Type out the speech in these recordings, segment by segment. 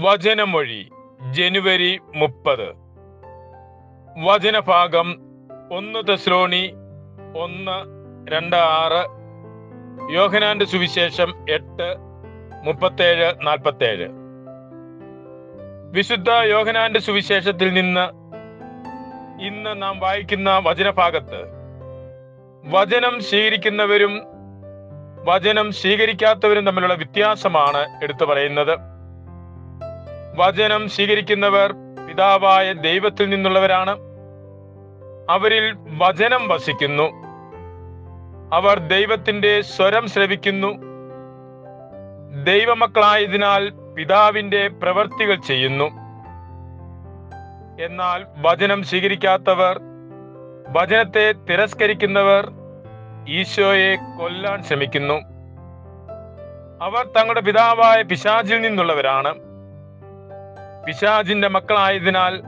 വചനമൊഴി ജനുവരി മുപ്പത്. വചനഭാഗം ഒന്ന് തെസ്ലോണി ഒന്ന് രണ്ട് ആറ് യോഹനാന്റെ സുവിശേഷം എട്ട് മുപ്പത്തേഴ് നാൽപ്പത്തേഴ്. വിശുദ്ധ യോഹനാന്റെ സുവിശേഷത്തിൽ നിന്ന് ഇന്ന് നാം വായിക്കുന്ന വചനഭാഗത്ത് വചനം സ്വീകരിക്കുന്നവരും വചനം സ്വീകരിക്കാത്തവരും തമ്മിലുള്ള വ്യത്യാസമാണ് എടുത്തു പറയുന്നത്. വചനം സ്വീകരിക്കുന്നവർ പിതാവായ ദൈവത്തിൽ നിന്നുള്ളവരാണ്. അവരിൽ വചനം വസിക്കുന്നു. അവർ ദൈവത്തിന്റെ സ്വരം ശ്രവിക്കുന്നു. ദൈവമക്കളായതിനാൽ പിതാവിന്റെ പ്രവർത്തികൾ ചെയ്യുന്നു. എന്നാൽ വചനം സ്വീകരിക്കാത്തവർ വചനത്തെ തിരസ്കരിക്കുന്നവർ ഈശോയെ കൊല്ലാൻ ശ്രമിക്കുന്നു. അവർ തങ്ങളുടെ പിതാവായ പിശാചിൽ നിന്നുള്ളവരാണ്. പിശാചിന്റെ മക്കളായതിനാൽ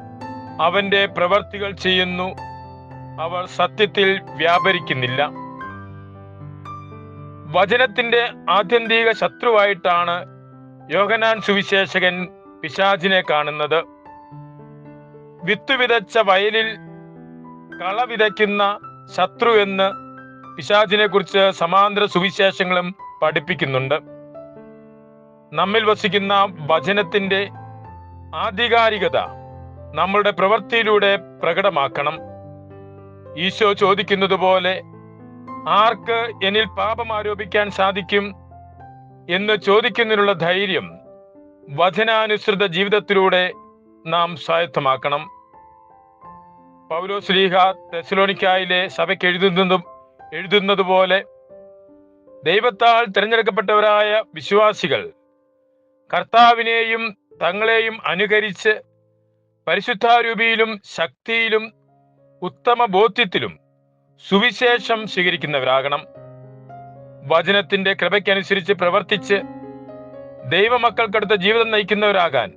അവന്റെ പ്രവർത്തികൾ ചെയ്യുന്നു. അവർ സത്യത്തിൽ വ്യാപരിക്കുന്നില്ല. വചനത്തിന്റെ ആത്യന്തിക ശത്രുവായിട്ടാണ് യോഹനാൻ സുവിശേഷകൻ പിശാചിനെ കാണുന്നത്. വിത്തുവിതച്ച വയലിൽ കള വിതയ്ക്കുന്ന ശത്രു എന്ന് പിശാചിനെ കുറിച്ച് സമാന്തര സുവിശേഷങ്ങളും പഠിപ്പിക്കുന്നുണ്ട്. നമ്മിൽ വസിക്കുന്ന വചനത്തിന്റെ ആധികാരികത നമ്മളുടെ പ്രവൃത്തിയിലൂടെ പ്രകടമാക്കണം. ഈശോ ചോദിക്കുന്നത് പോലെ ആർക്ക് എന്നിൽ പാപം ആരോപിക്കാൻ സാധിക്കും എന്ന് ചോദിക്കുന്നതിനുള്ള ധൈര്യം വചനാനുസൃത ജീവിതത്തിലൂടെ നാം സ്വായത്തമാക്കണം. പൗലോ ശ്രീഹ തെസലോണിക്കായിലെ സഭയ്ക്ക് എഴുതുന്നതും എഴുതുന്നത് പോലെ ദൈവത്താൽ തിരഞ്ഞെടുക്കപ്പെട്ടവരായ വിശ്വാസികൾ കർത്താവിനെയും തങ്ങളെയും അനുകരിച്ച് പരിശുദ്ധാരൂപിയിലും ശക്തിയിലും ഉത്തമ ബോധ്യത്തിലും സുവിശേഷം സ്വീകരിക്കുന്നവരാകണം. വചനത്തിന്റെ കൃപയ്ക്കനുസരിച്ച് പ്രവർത്തിച്ച് ദൈവമക്കൾക്കടുത്ത ജീവിതം നയിക്കുന്നവരാകാൻ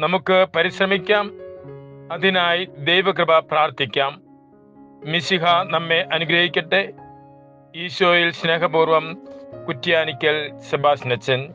നമുക്ക് പരിശ്രമിക്കാം. അതിനായി ദൈവകൃപ പ്രാർത്ഥിക്കാം. മിശിഹ നമ്മെ അനുഗ്രഹിക്കട്ടെ. ഈശോയിൽ സ്നേഹപൂർവം കുറ്റ്യാനിക്കൽ സെബാസ്നച്ചൻ